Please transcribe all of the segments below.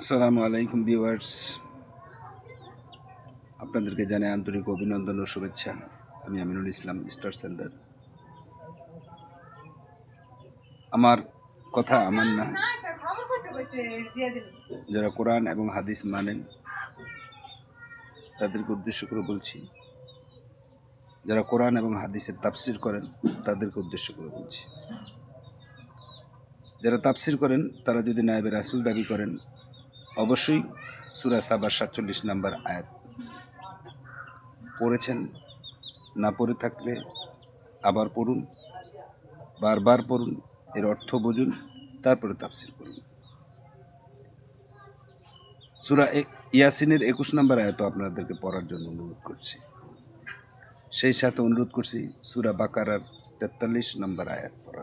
আসসালামু আলাইকুম ভিউয়ার্স। আপনাদেরকে জানাই আন্তরিক অভিনন্দন ও শুভেচ্ছা। আমি আমিনুল ইসলাম, স্টার সেন্টার আমার কথা আমার না। যারা কোরআন এবং হাদিস মানেন, তাদেরকে উদ্দেশ্য করে বলছি, যারা কোরআন এবং হাদিসের তাফসির করেন, তাদেরকে উদ্দেশ্য করে বলছি। যারা তাফসির করেন, তারা যদি নায়েবে রাসুল দাবি করেন অবশ্যই সুরা সাবার সাতচল্লিশ নাম্বার আয়াত। পড়েছেন, না পড়ে থাকলে আবার পড়ুন, বারবার পড়ুন, এর অর্থ বুঝুন, তারপরে তাফসির করুন। সুরা ইয়াসিনের একুশ নম্বর আয়াত আপনাদেরকে পড়ার জন্য অনুরোধ করছি। সেই সাথে অনুরোধ করছি, সুরা বাকারার তেতাল্লিশ নম্বর আয়াত পড়ার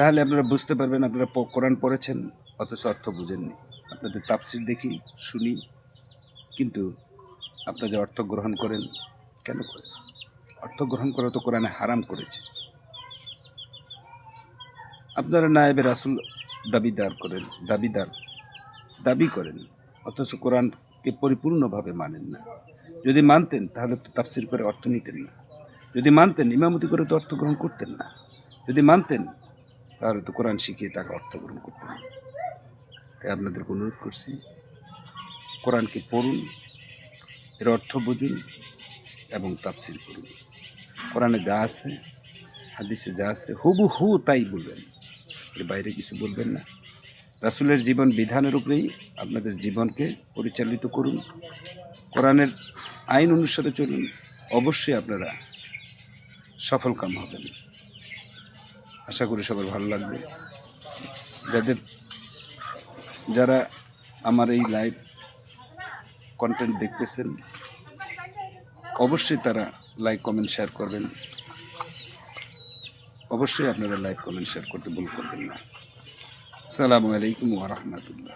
তাহলে আপনারা বুঝতে পারবেন আপনারা কোরআন পড়েছেন, অথচ অর্থ বুঝেননি। আপনাদের তাফসির দেখি, শুনি, কিন্তু আপনারা যে অর্থ গ্রহণ করেন, কেন করেন? অর্থ গ্রহণ করা তো কোরআনে হারাম করেছে। আপনারা নায়েবে রাসুল দাবিদার করেন, দাবিদার, দাবি করেন, অথচ কোরআনকে পরিপূর্ণভাবে মানেন না। যদি মানতেন, তাহলে তো তাফসির করে অর্থ নিতেন না। যদি মানতেন, ইমামতি করে তো অর্থ গ্রহণ করতেন না। যদি মানতেন তাহলে তো কোরআন শিখিয়ে টাকা অর্থ গ্রহণ করতেন না তাই আপনাদেরকে অনুরোধ করছি, কোরআনকে পড়ুন, এর অর্থ বুঝুন এবং তাফসির করুন। কোরআনে যা আছে, হাদিসে যা আছে হুবু হু তাই বলবেন। এর বাইরে কিছু বলবেন না। রাসুলের জীবন বিধানের উপরেই আপনাদের জীবনকে পরিচালিত করুন। কোরআনের আইন অনুসারে চলুন। অবশ্যই আপনারা সফল কাম হবেন। আশা করি সবার ভালো লাগবে। যাদের, যারা আমার এই লাইভ কন্টেন্ট দেখতেছেন, অবশ্যই তারা লাইক কমেন্ট শেয়ার করবেন। অবশ্যই আপনারা লাইক কমেন্ট শেয়ার করতে ভুল করবেন না। আসসালামু আলাইকুম ওয়া রাহমাতুল্লাহ।